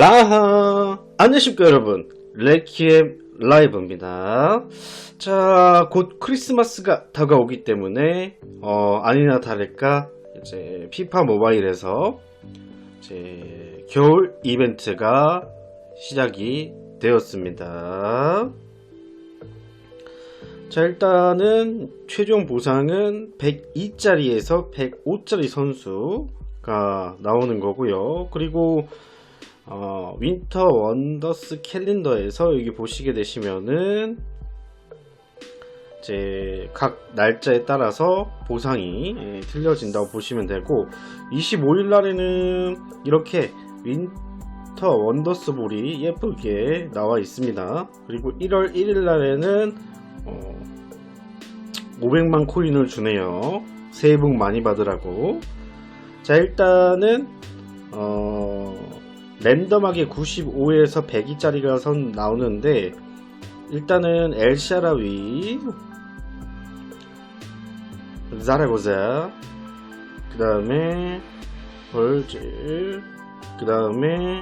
라하! 안녕하십니까 여러분. 레키엠 라이브입니다. 자 곧 크리스마스가 다가오기 때문에 어 아니나 다를까 이제 피파 모바일에서 이제 겨울 이벤트가 시작이 되었습니다. 자 일단은 최종 보상은 102짜리에서 105짜리 선수가 나오는 거고요. 그리고 어, 윈터 원더스 캘린더에서 여기 보시게 되시면은 이제 각 날짜에 따라서 보상이 예, 틀려진다고 보시면 되고 25일 날에는 이렇게 윈터 원더스 볼이 예쁘게 나와 있습니다. 그리고 1월 1일 날에는 어, 500만 코인을 주네요. 새해 복 많이 받으라고. 자 일단은 어, 랜덤하게 95에서 102짜리가 선 나오는데 일단은 엘샤라위. 자라고자. 그 다음에 벌질 그 다음에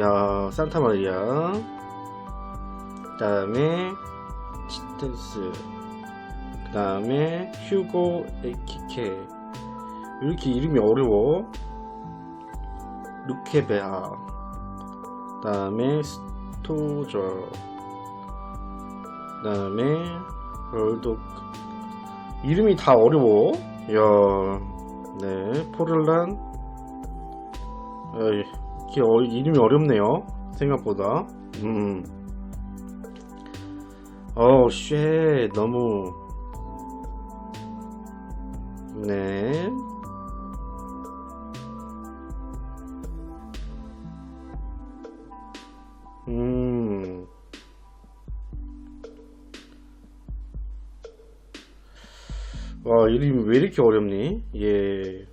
야 산타마리아. 그 다음에 치텐스. 그 다음에 휴고 에키케. 왜 이렇게 이름이 어려워 루케베아. 그 다음에 스토저. 그 다음에 롤독. 이름이 다 어려워. 야, 네 포를란. 어이, 이게 어, 이름이 어렵네요 생각보다. 음. 어우 쉣 너무. 네 음. 와, 이름이 왜 이렇게 어렵니? 예.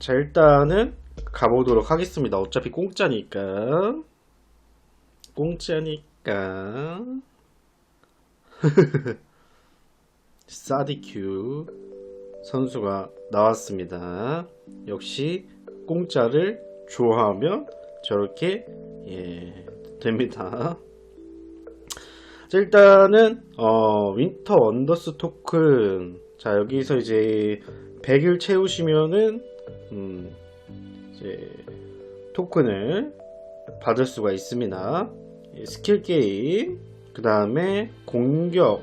자, 일단은 가보도록 하겠습니다. 어차피 공짜니까. 공짜니까. 사디큐 선수가 나왔습니다. 역시 공짜를 좋아하면 저렇게 예, 됩니다. 자, 일단은 어, 윈터 언더스 토큰 자 여기서 이제 100일 채우시면은 음, 이제 토큰을 받을 수가 있습니다. 예, 스킬 게임 그 다음에 공격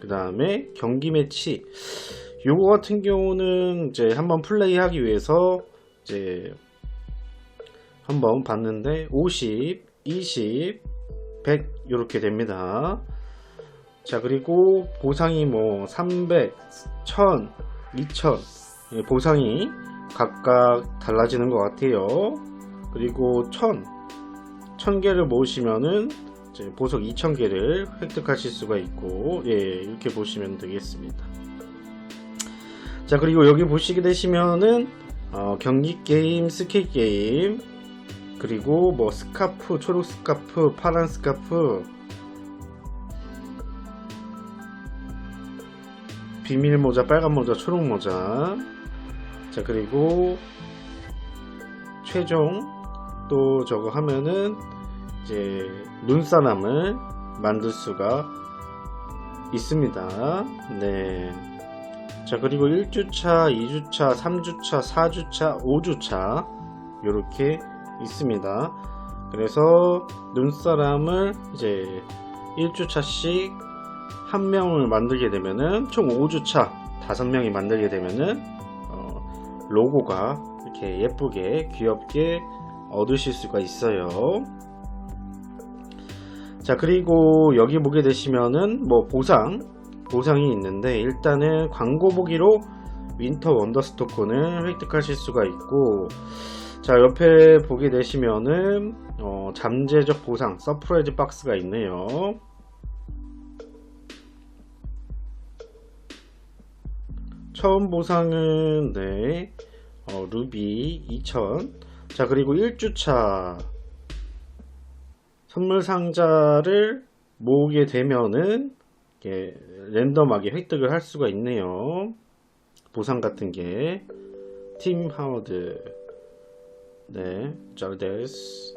그 다음에 경기 매치 요거 같은 경우는 이제 한번 플레이하기 위해서 이제 한번 봤는데 50, 20, 100 이렇게 됩니다. 자 그리고 보상이 뭐 300, 1000, 2000 예, 보상이 각각 달라지는 것 같아요. 그리고 1000, 1000개를 모으시면은 보석 2000개를 획득하실 수가 있고 예 이렇게 보시면 되겠습니다. 자 그리고 여기 보시게 되시면은 어, 경기 게임, 스킬 게임, 그리고 뭐 스카프, 초록 스카프, 파란 스카프, 비밀 모자, 빨간 모자, 초록 모자. 자, 그리고 최종 또 저거 하면은 이제 눈사람을 만들 수가 있습니다. 네. 자, 그리고 1주차, 2주차, 3주차, 4주차, 5주차 이렇게 있습니다. 그래서 눈사람을 이제 1주차씩 한 명을 만들게 되면은 총 5주차 5명이 만들게 되면은 어, 로고가 이렇게 예쁘게 귀엽게 얻으실 수가 있어요. 자 그리고 여기 보게 되시면은 뭐 보상 보상이 있는데 일단은 광고 보기로 윈터 원더스 토큰을 획득하실 수가 있고 자 옆에 보게 되시면은 어, 잠재적 보상 서프라이즈 박스가 있네요. 처음 보상은 네 어, 루비 2000자 그리고 1주차 선물 상자를 모으게 되면은 이렇게 랜덤하게 획득을 할 수가 있네요. 보상 같은 게. 팀 하워드 네, 잘 데스.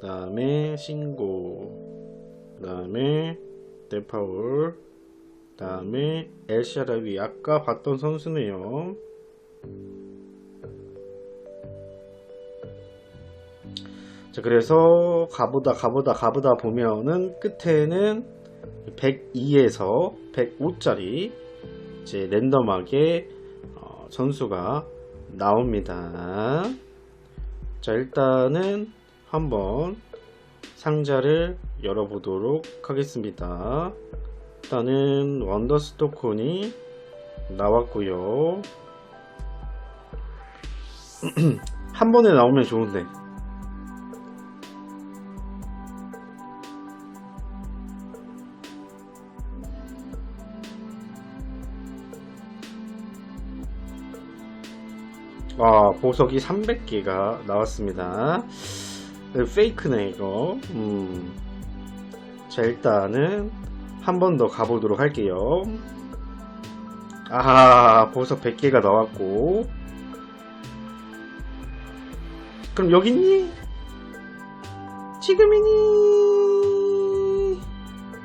그 다음에 싱고. 그 다음에 데파울. 그 다음에 엘샤라비. 아까 봤던 선수네요. 자, 그래서 가보다 가보다 가보다 보면은 끝에는 102에서 105짜리 이제 랜덤하게 어, 선수가 나옵니다. 자, 일단은 한번 상자를 열어보도록 하겠습니다. 일단은 원더스토콘이 나왔고요. 한 번에 나오면 좋은데. 아, 보석이 300개가 나왔습니다. 네, 페이크네, 이거. 음. 자, 일단은 한 번 더 가보도록 할게요. 아하, 보석 100개가 나왔고. 그럼 여기 있니? 지금이니?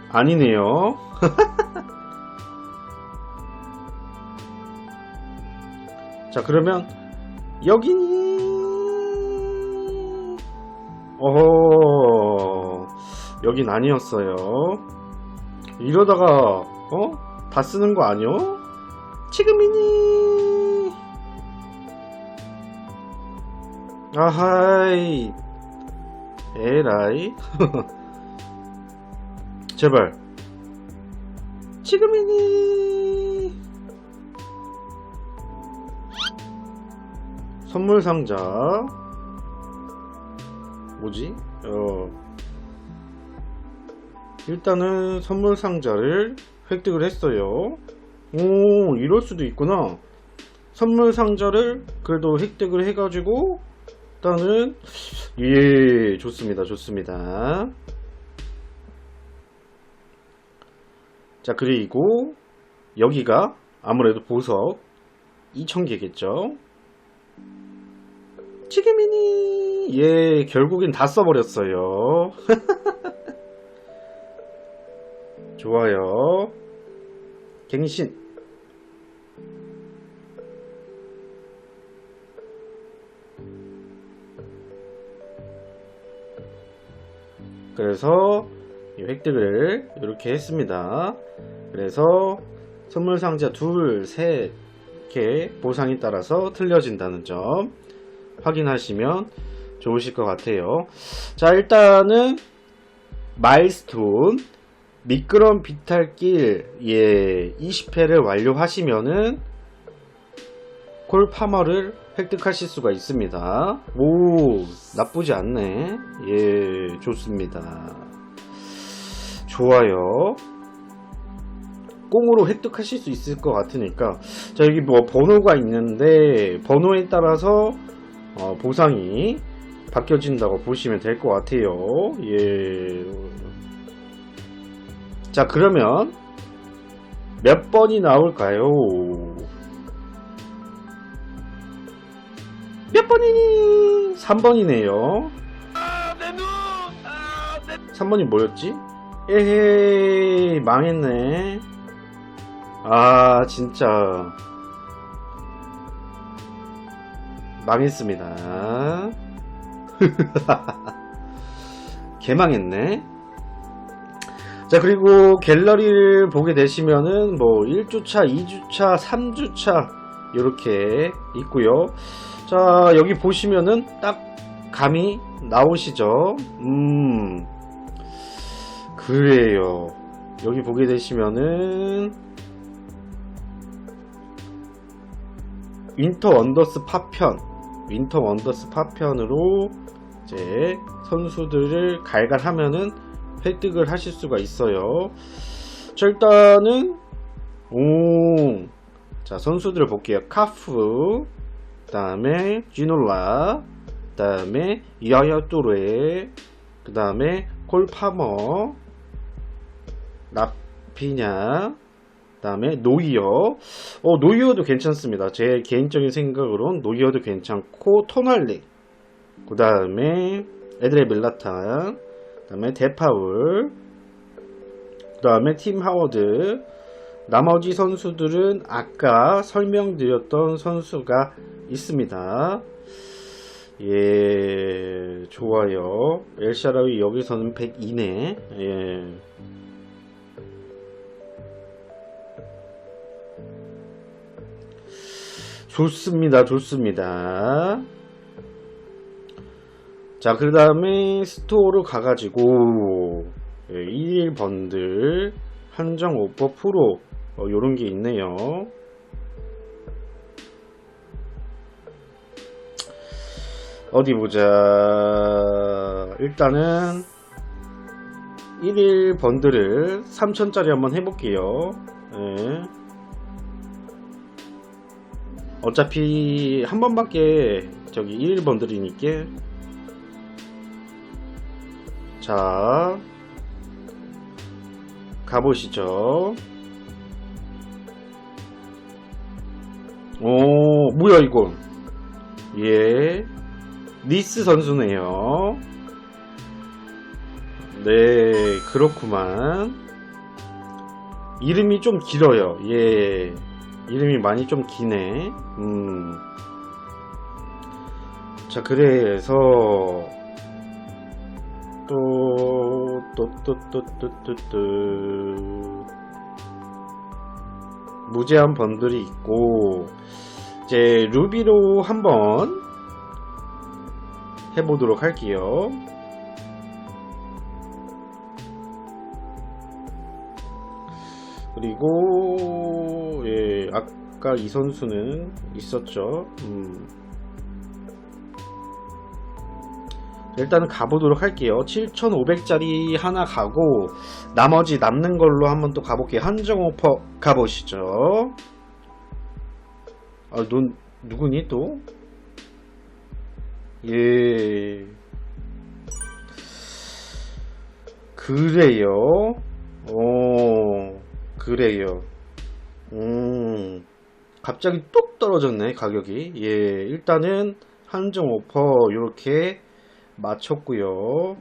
아니네요. 자, 그러면 여기니? 어허, 여긴 아니었어요. 이러다가, 어? 다 쓰는 거 아니요? 지금이니? 아하이, 에라이. 제발. 지금이니? 선물 상자 뭐지? 어 일단은 선물 상자를 획득을 했어요. 오 이럴 수도 있구나. 선물 상자를 그래도 획득을 해가지고 일단은 예 좋습니다 좋습니다. 자 그리고 여기가 아무래도 보석 2000개겠죠. 지금이니. 예 결국엔 다 써버렸어요. 좋아요. 갱신. 그래서 이 획득을 이렇게 했습니다. 그래서 선물 상자 둘, 셋, 개 보상에 따라서 틀려진다는 점 확인하시면 좋으실 것 같아요. 자, 일단은 마일스톤 미끄럼 비탈길 예 20회를 완료하시면은 콜파머를 획득하실 수가 있습니다. 오 나쁘지 않네. 예 좋습니다. 좋아요. 꽁으로 획득하실 수 있을 것 같으니까 자 여기 뭐 번호가 있는데 번호에 따라서 어, 보상이 바뀌어진다고 보시면 될 것 같아요. 예. 자, 그러면 몇 번이 나올까요? 몇 번이니? 3번이네요. 3번이 뭐였지? 에헤이, 망했네. 아, 진짜. 망했습니다. 개망했네. 자, 그리고 갤러리를 보게 되시면은 뭐 1주차, 2주차, 3주차 이렇게 있고요. 자, 여기 보시면은 딱 감이 나오시죠? 음. 그래요. 여기 보게 되시면은 윈터 원더스 파편 윈터 원더스 파편으로 이제 선수들을 갈갈하면은 획득을 하실 수가 있어요. 자, 일단은 오, 자 선수들을 볼게요. 카프, 그다음에 지놀라, 그다음에 야야뚜레, 그다음에 콜파머, 라피냐, 그 다음에 노이어. 어, 노이어도 괜찮습니다. 제 개인적인 생각으로는 노이어도 괜찮고 토날리. 그 다음에 에드레 밀라타, 그 다음에 데파울, 그 다음에 팀 하워드, 나머지 선수들은 아까 설명드렸던 선수가 있습니다. 예, 좋아요. 엘샤라위 여기서는 102네. 예. 좋습니다. 좋습니다. 자, 그 다음에 스토어로 가가지고, 예, 1일 번들, 한정 오퍼 프로, 어, 요런 게 있네요. 어디 보자. 일단은 1일 번들을 3천짜리 한번 해볼게요. 예. 어차피 한 번밖에 저기 1일 번들이니까 자 가보시죠. 오 뭐야 이건 예 니스 선수네요. 네, 그렇구만. 이름이 좀 길어요. 예. 이름이 많이 좀 기네. 음. 자, 그래서, 또, 또, 또, 또, 또, 또, 또. 무제한 번들이 있고, 이제, 루비로 한번 해보도록 할게요. 그리고 예, 아까 이 선수는 있었죠. 음. 일단은 가보도록 할게요. 7,500짜리 하나 가고 나머지 남는 걸로 한번 또 가볼게요. 한정 오퍼 가보시죠. 아, 넌 누구니 또? 예. 그래요. 오, 그래요. 음, 갑자기 뚝 떨어졌네, 가격이. 예, 일단은 한정 오퍼 이렇게 맞췄고요.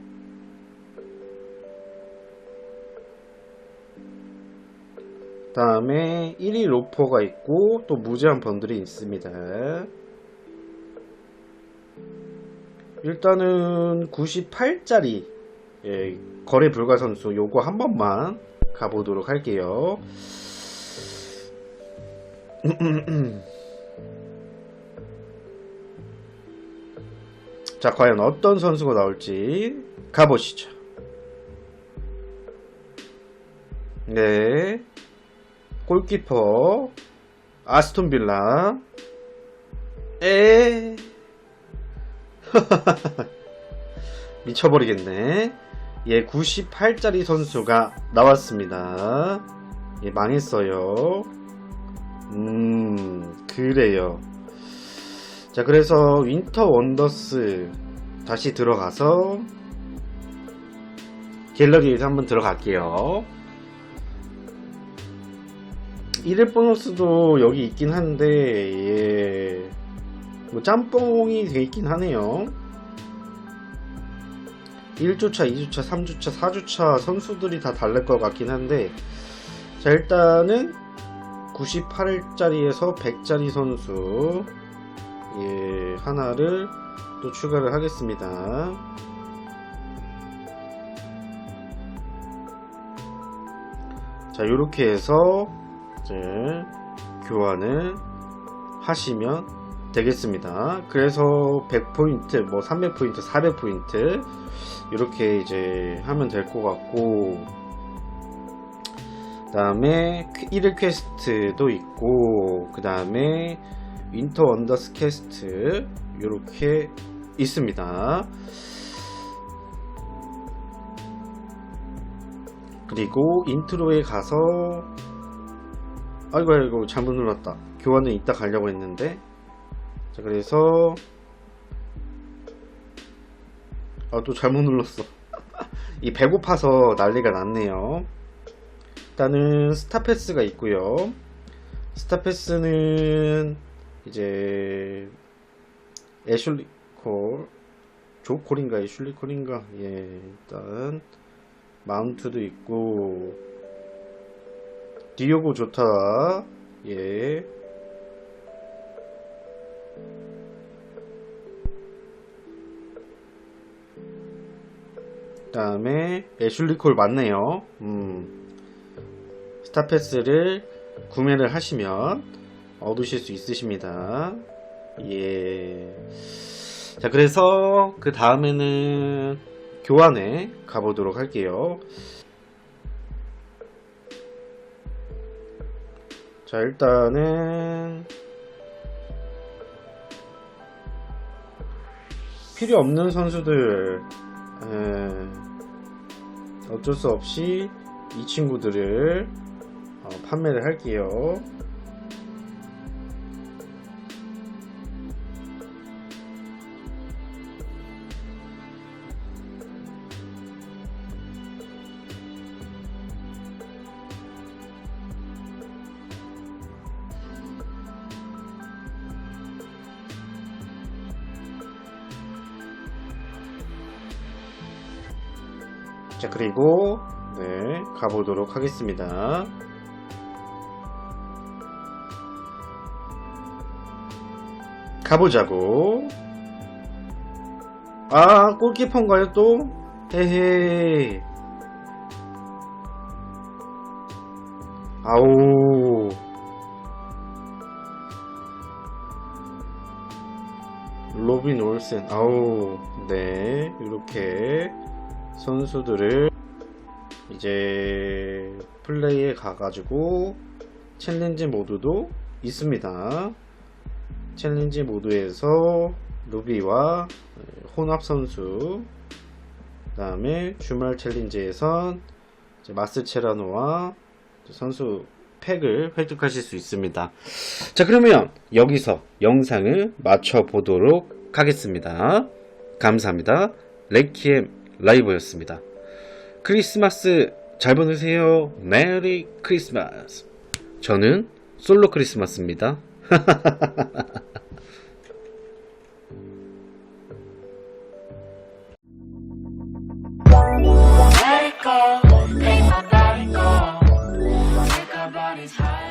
다음에 1일 오퍼가 있고 또 무제한 번들이 있습니다. 일단은 98짜리 예, 거래 불가 선수 요거 한 번만 가보도록 할게요. 자, 과연 어떤 선수가 나올지 가보시죠. 네. 골키퍼 아스톤 빌라 에 미쳐버리겠네. 예, 98짜리 선수가 나왔습니다. 예, 망했어요. 음, 그래요. 자, 그래서 윈터 원더스 다시 들어가서 갤러리에서 한번 들어갈게요. 1일 보너스도 여기 있긴 한데, 예. 뭐 짬뽕이 돼 있긴 하네요. 1주차, 2주차, 3주차, 4주차 선수들이 다 다를 것 같긴 한데 자 일단은 98짜리에서 100짜리 선수 예, 하나를 또 추가를 하겠습니다. 자 이렇게 해서 이제 교환을 하시면 되겠습니다. 그래서 100포인트, 뭐 300포인트, 400포인트 이렇게 이제 하면 될 것 같고 그 다음에 1일 퀘스트도 있고 그 다음에 윈터 원더스 퀘스트 이렇게 있습니다. 그리고 인트로에 가서 아이고 아이고 잘못 눌렀다. 교환은 이따 가려고 했는데. 자 그래서 아 또 잘못 눌렀어. 이 배고파서 난리가 났네요 일단은 스타패스가 있고요. 스타패스는 이제 애슐리 콜 조 콜인가 애슐리 콜인가? 예 일단 마운트도 있고 디오고 좋다 예. 그다음에 애슐리 콜 맞네요. 음 스타패스를 구매를 하시면 얻으실 수 있으십니다 예. 자, 그래서 그 다음에는 교환에 가보도록 할게요. 자, 일단은 필요 없는 선수들 에, 어쩔 수 없이 이 친구들을 어, 판매를 할게요. 자, 그리고, 네, 가보도록 하겠습니다. 가보자고. 아, 골키퍼인가요, 또? 헤헤. 아우. 로빈 올센. 아우. 네, 이렇게. 선수들을 이제 플레이에 가가지고 챌린지 모드도 있습니다. 챌린지 모드에서 루비와 혼합 선수, 그 다음에 주말 챌린지에선 마스체라노와 선수 팩을 획득하실 수 있습니다. 자, 그러면 여기서 영상을 마쳐 보도록 하겠습니다. 감사합니다. 레키엠 라이브였습니다. 크리스마스 잘 보내세요. 메리 크리스마스. 저는 솔로 크리스마스입니다. Let it go, make my body go, make our bodies high.